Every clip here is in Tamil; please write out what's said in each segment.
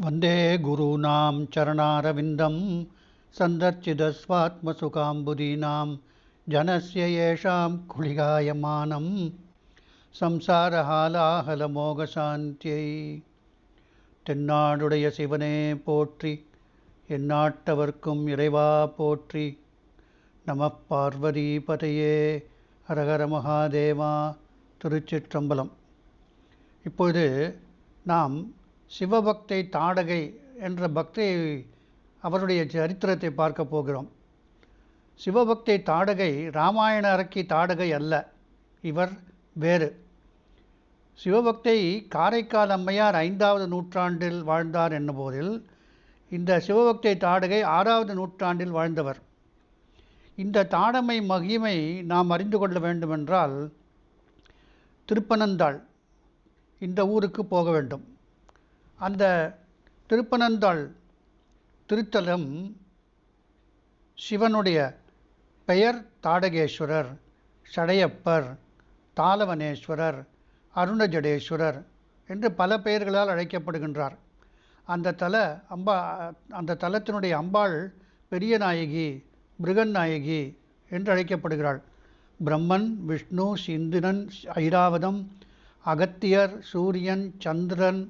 वन्दे गुरूणां चरणारविन्दं सन्दर्चितस्वात्मसुखाम्बुदीनां जनस्य येषां कुलिगायमानं संसारहालाहलमोगशान्त्यै தென்னாடுடைய சிவனே போற்றி எந்நாட்டவர்க்கும் இறைவா போற்றி நம பார்வதி பதையே ஹரஹர மகாதேவா திருச்சிற்றம்பலம் இப்பொழுது நாம் சிவபக்தை தாடகை என்ற பக்தை அவருடைய சரித்திரத்தை பார்க்க போகிறோம். சிவபக்தை தாடகை ராமாயண அரக்கி தாடகை அல்ல இவர் வேறு. சிவபக்தை காரைக்கால் அம்மையார் ஐந்தாவது நூற்றாண்டில் வாழ்ந்தார் என்னபோதில் இந்த சிவபக்தை தாடகை ஆறாவது நூற்றாண்டில் வாழ்ந்தவர். இந்த தாடமை மகிமை நாம் அறிந்து கொள்ள வேண்டுமென்றால் திருப்பனந்தாள் இந்த ஊருக்கு போக வேண்டும். அந்த திருப்பனந்தாள் திருத்தலம் சிவனுடைய பெயர் தாடகேஸ்வரர் சடையப்பர் தாளவனேஸ்வரர் அருணஜடேஸ்வரர் என்று பல பெயர்களால் அழைக்கப்படுகின்றார். அந்த தல அம்பா அந்த தலத்தினுடைய அம்பாள் பெரிய நாயகி பிருகன் நாயகி என்று அழைக்கப்படுகிறாள். பிரம்மன் விஷ்ணு சிந்திரன் ஐராவதம் அகத்தியர் சூரியன் சந்திரன்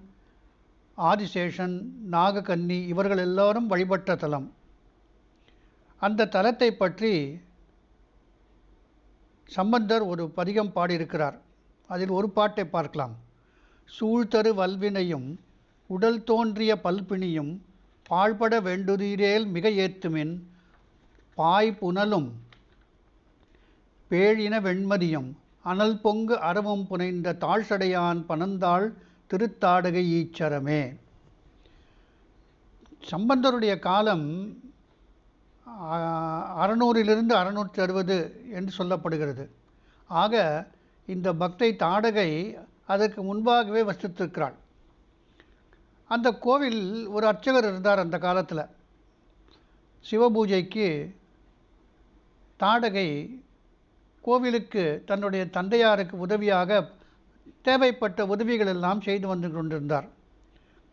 ஆதிசேஷன் நாககன்னி இவர்கள் எல்லோரும் வழிபட்ட தலம். அந்த தலத்தை பற்றி சம்பந்தர் ஒரு பதிகம் பாடியிருக்கிறார். அதில் ஒரு பாட்டை பார்க்கலாம். சூழ்தரு வல்வினையும் உடல் தோன்றிய பல்பிணியும் பாழ்பட வேண்டுதீரேல் மிக ஏத்துமின் பாய் புனலும் பேழின வெண்மதியும் அனல் பொங்கு அறவும் புனைந்த தாழ்சடையான் பனந்தாள் திருத்தாடகை ஈச்சரமே. சம்பந்தருடைய காலம் அறநூறிலிருந்து அறநூற்றி அறுபது என்று சொல்லப்படுகிறது. ஆக இந்த பக்தை தாடகை அதற்கு முன்பாகவே வசித்திருக்கிறாள். அந்த கோவில் ஒரு அர்ச்சகர் இருந்தார் அந்த காலத்தில். சிவபூஜைக்கு தாடகை கோவிலுக்கு தன்னுடைய தந்தையாருக்கு உதவியாக தேவைப்பட்ட உதவிகள் எல்லாம் செய்து வந்து கொண்டிருந்தார்.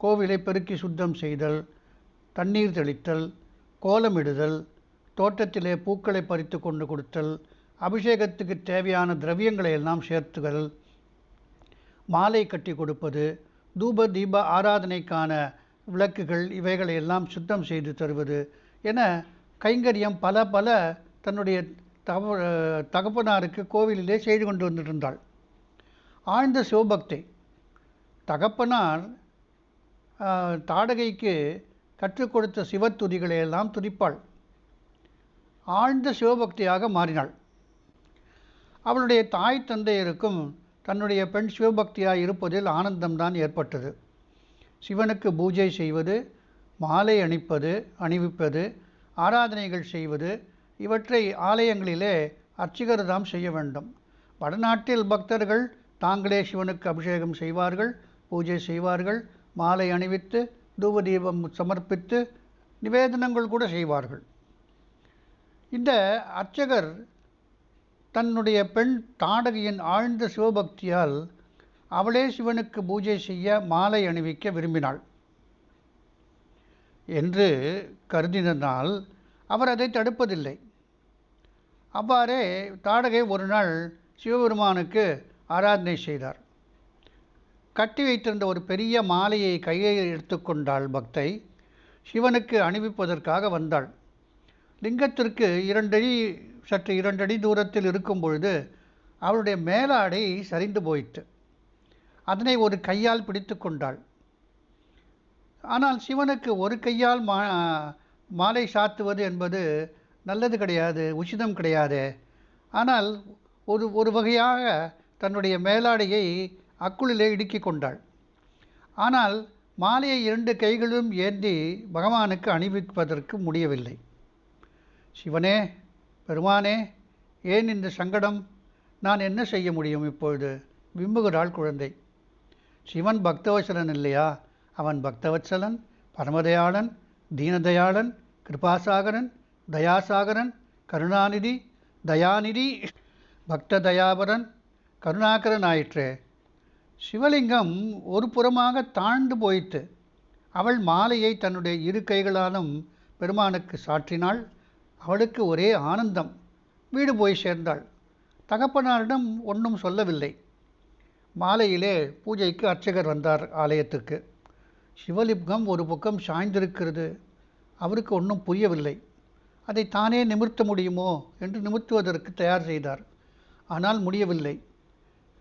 கோவிலை பெருக்கி சுத்தம் செய்தல் தண்ணீர் தெளித்தல் கோலமிடுதல் தோட்டத்திலே பூக்களை பறித்து கொண்டு கொடுத்தல் அபிஷேகத்துக்கு தேவையான திரவியங்களை எல்லாம் சேர்த்துகள் மாலை கட்டி கொடுப்பது தூப தீப ஆராதனைக்கான விளக்குகள் இவைகளை எல்லாம் சுத்தம் செய்து தருவது என கைங்கரியம் பல பல தன்னுடைய தவ தகப்பனாருக்கு கோவிலிலே செய்து கொண்டு வந்திருந்தாள். ஆழ்ந்த சிவபக்தி தகப்பனார் தாடகைக்கு கற்றுக் கொடுத்த சிவத்துதிகளை எல்லாம் துதிப்பாள். ஆழ்ந்த சிவபக்தியாக மாறினாள். அவளுடைய தாய் தந்தையருக்கும் தன்னுடைய பெண் சிவபக்தியாக இருப்பதில் ஆனந்தம்தான் ஏற்பட்டது. சிவனுக்கு பூஜை செய்வது மாலை அணிப்பது அணிவிப்பது ஆராதனைகள் செய்வது இவற்றை ஆலயங்களிலே அர்ச்சகர் தாம் செய்ய வேண்டும். வடநாட்டில் பக்தர்கள் தாங்களே சிவனுக்கு அபிஷேகம் செய்வார்கள் பூஜை செய்வார்கள் மாலை அணிவித்து தூபதீபம் சமர்ப்பித்து நிவேதனங்கள் கூட செய்வார்கள். இந்த அர்ச்சகர் தன்னுடைய பெண் தாடகையின் ஆழ்ந்த சிவபக்தியால் அவளே சிவனுக்கு பூஜை செய்ய மாலை அணிவிக்க விரும்பினாள். என்று கருதினால் அவர் அதை தடுப்பதில்லை. அவ்வாறே தாடகை ஒரு நாள் சிவபெருமானுக்கு ஆராதனை செய்தார். கட்டி வைத்திருந்த ஒரு பெரிய மாலையை கையில் எடுத்துக்கொண்டாள் பக்தை சிவனுக்கு அணிவிப்பதற்காக வந்தாள். லிங்கத்திற்கு இரண்டடி சற்று இரண்டடி தூரத்தில் இருக்கும் பொழுது அவளுடைய மேலாடை சரிந்து போயிற்று. அதனை ஒரு கையால் பிடித்து கொண்டாள். ஆனால் சிவனுக்கு ஒரு கையால் மா மாலை சாத்துவது என்பது நல்லது கிடையாது உச்சிதம் கிடையாது. ஆனால் ஒரு ஒரு வகையாக தன்னுடைய மேலாடையை அக்குளிலே இடுக்கி கொண்டாள். ஆனால் மாலையை இரண்டு கைகளும் ஏந்தி பகவானுக்கு அணிவிப்பதற்கு முடியவில்லை. சிவனே பெருமானே ஏன் இந்த சங்கடம்? நான் என்ன செய்ய முடியும் இப்பொழுது? விம்புகிறாள் குழந்தை. சிவன் பக்தவச்சலன் இல்லையா? அவன் பக்தவச்சலன் பரமதயாளன் தீனதயாளன் கிருபாசாகரன் தயாசாகரன் கருணாநிதி தயாநிதி பக்த தயாபரன் கருணாகரன் ஆயிற்றே சிவலிங்கம் ஒரு புறமாக தாழ்ந்து போயிற்று. அவள் மாலையை தன்னுடைய இரு கைகளாலும் பெருமானுக்கு சாற்றினாள். அவளுக்கு ஒரே ஆனந்தம். வீடு போய் சேர்ந்தாள். தகப்பனாரிடம் ஒன்றும் சொல்லவில்லை. மாலையிலே பூஜைக்கு அர்ச்சகர் வந்தார் ஆலயத்துக்கு. சிவலிங்கம் ஒரு பக்கம் சாய்ந்திருக்கிறது. அவருக்கு ஒன்றும் புரியவில்லை. அதை தானே நிமிர்த்த முடியுமோ என்று நிமிர்த்துவதற்கு தயார் செய்தார். ஆனால் முடியவில்லை.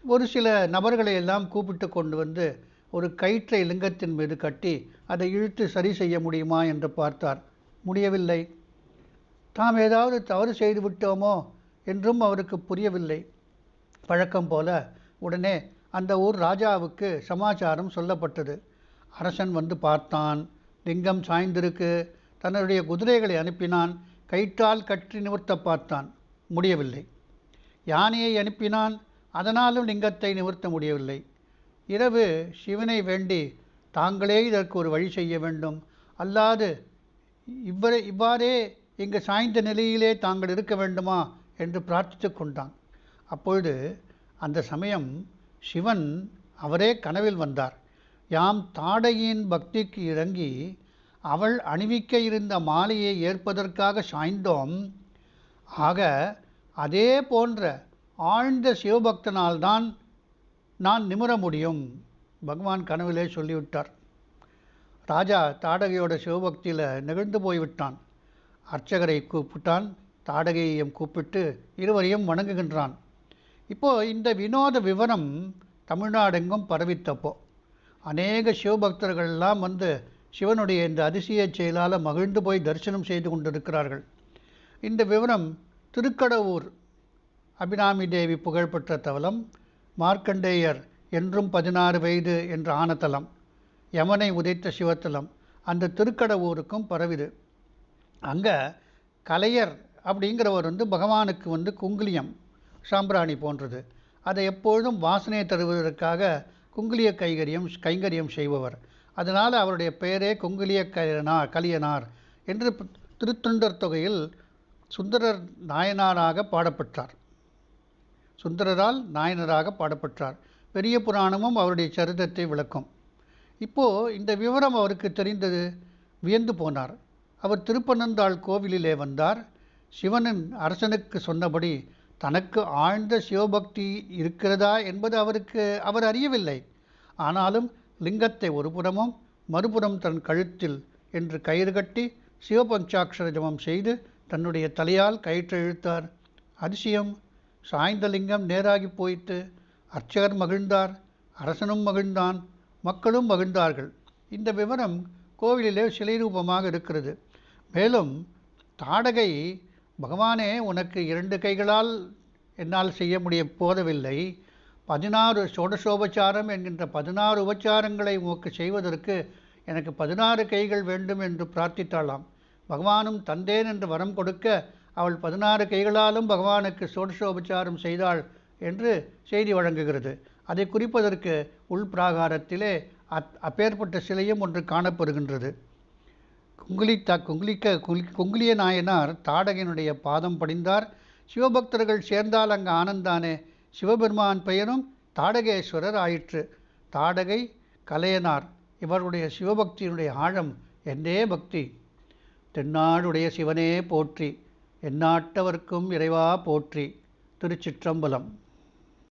ஒரு சில நபர்களை எல்லாம் கூப்பிட்டு கொண்டு வந்து ஒரு கயிற்றை லிங்கத்தின் மீது கட்டி அதை இழுத்து சரி செய்ய முடியுமா என்று பார்த்தார். முடியவில்லை. தாம் ஏதாவது தவறு செய்து விட்டோமோ? என்றும் அவருக்கு புரியவில்லை. பழக்கம் போல உடனே அந்த ஊர் ராஜாவுக்கு சமாச்சாரம் சொல்லப்பட்டது. அரசன் வந்து பார்த்தான். லிங்கம் சாய்ந்திருக்கு. தன்னுடைய குதிரைகளை அனுப்பினான். கயிற்றால் கற்றி நிமிர்த்த பார்த்தான். முடியவில்லை. யானையை அனுப்பினான்? அதனாலும் லிங்கத்தை நிமிர்த்த முடியவில்லை. இரவு சிவனை வேண்டி தாங்களே இதற்கு ஒரு வழி செய்ய வேண்டும். அல்லாது இவ்வரே இவ்வாறே இங்கு சாய்ந்த நிலையிலே தாங்கள் இருக்க வேண்டுமா என்று பிரார்த்தித்து கொண்டான். அப்பொழுது அந்த சமயம் சிவன் அவரே கனவில் வந்தார். யாம் தாடையின் பக்திக்கு இறங்கி அவள் அணிவிக்க இருந்த மாலையை ஏற்பதற்காக சாய்ந்தோம். ஆக அதே போன்ற ஆழ்ந்த சிவபக்தனால்தான் நான் நிமிர முடியும் பகவான் கனவிலே சொல்லிவிட்டார். ராஜா தாடகையோட சிவபக்தியில் நெகிழ்ந்து போய்விட்டான். அர்ச்சகரை கூப்பிட்டான் தாடகையையும் கூப்பிட்டு இருவரையும் வணங்குகின்றான். இப்போது இந்த வினோத விவரம் தமிழ்நாடெங்கும் பரவித்தப்போ அநேக சிவபக்தர்கள் எல்லாம் வந்து சிவனுடைய இந்த அதிசய செயலால் மகிழ்ந்து போய் தரிசனம் செய்து கொண்டிருக்கிறார்கள். இந்த விவரம் திருக்கடவூர் அபிராமி தேவி புகழ்பெற்ற தவலம் மார்க்கண்டேயர் என்றும் பதினாறு வயது என்ற ஆனத்தலம் யமனை உதைத்த சிவத்தலம் அந்த திருக்கடவூருக்கும் பரவிது அங்கே கலையர் அப்படிங்கிறவர் வந்து பகவானுக்கு வந்து குங்குலியம் சாம்பிராணி போன்றது. அதை எப்பொழுதும் வாசனை தருவதற்காக குங்குலிய கைகரியம் கைங்கரியம் செய்பவர். அதனால் அவருடைய பெயரே குங்குலிய கலியனார் கலியனார் என்று திருத்தொண்டர் தொகையில் சுந்தரர் நாயனாராக பாடப்பட்டார் சுந்தரரால் நாயனராக பாடப்பட்டார் பெரிய புராணமும் அவருடைய சரிதத்தை விளக்கும். இப்போது இந்த விவரம் அவருக்கு தெரிந்தது வியந்து போனார். அவர் திருப்பனந்தாள் கோவிலிலே வந்தார். சிவனின் அரசனுக்கு சொன்னபடி தனக்கு ஆழ்ந்த சிவபக்தி இருக்கிறதா என்பது அவருக்கு அவர் அறியவில்லை. ஆனாலும் லிங்கத்தை ஒரு புறமும் மறுபுறம் தன் கழுத்தில் என்று கயிறு கட்டி சிவபஞ்சாட்சர ஜபம் செய்து தன்னுடைய தலையால் கயிற்று இழுத்தார். அதிசயம் சாய்ந்தலிங்கம் நேராகி போயிட்டு அர்ச்சகர் மகிழ்ந்தார் அரசனும் மகிழ்ந்தான் மக்களும் மகிழ்ந்தார்கள். இந்த விவரம் கோவிலிலே சிலை ரூபமாக இருக்கிறது. மேலும் தாடகை பகவானே உனக்கு இரண்டு கைகளால் என்னால் செய்ய முடிய போதவில்லை. பதினாறு சோடசோபச்சாரம் என்கின்ற பதினாறு உபச்சாரங்களை உனக்கு செய்வதற்கு எனக்கு பதினாறு கைகள் வேண்டும் என்று பிரார்த்தித்தாளாம். பகவானும் தந்தேன் என்று வரம் கொடுக்க அவள் பதினாறு கைகளாலும் பகவானுக்கு சோடசோபச்சாரம் செய்தாள் என்று செய்தி வழங்குகிறது. அதை குறிப்பதற்கு உள் பிராகாரத்திலே அத் அப்பேற்பட்ட சிலையும் ஒன்று காணப்படுகின்றது குங்குலி த குங்குலிக்க குங்குலிய நாயனார் தாடகனுடைய பாதம் படிந்தார். சிவபக்தர்கள் சேர்ந்தால் அங்கு ஆனந்தானே சிவபெருமான் பெயரும் தாடகேஸ்வரர் ஆயிற்று. தாடகை கலையனார். இவருடைய சிவபக்தியினுடைய ஆழம் என்னே பக்தி. தென்னாடுடைய சிவனே போற்றி. எந்நாட்டவர்க்கும் இறைவா போற்றி திருச்சிற்றம்பலம்.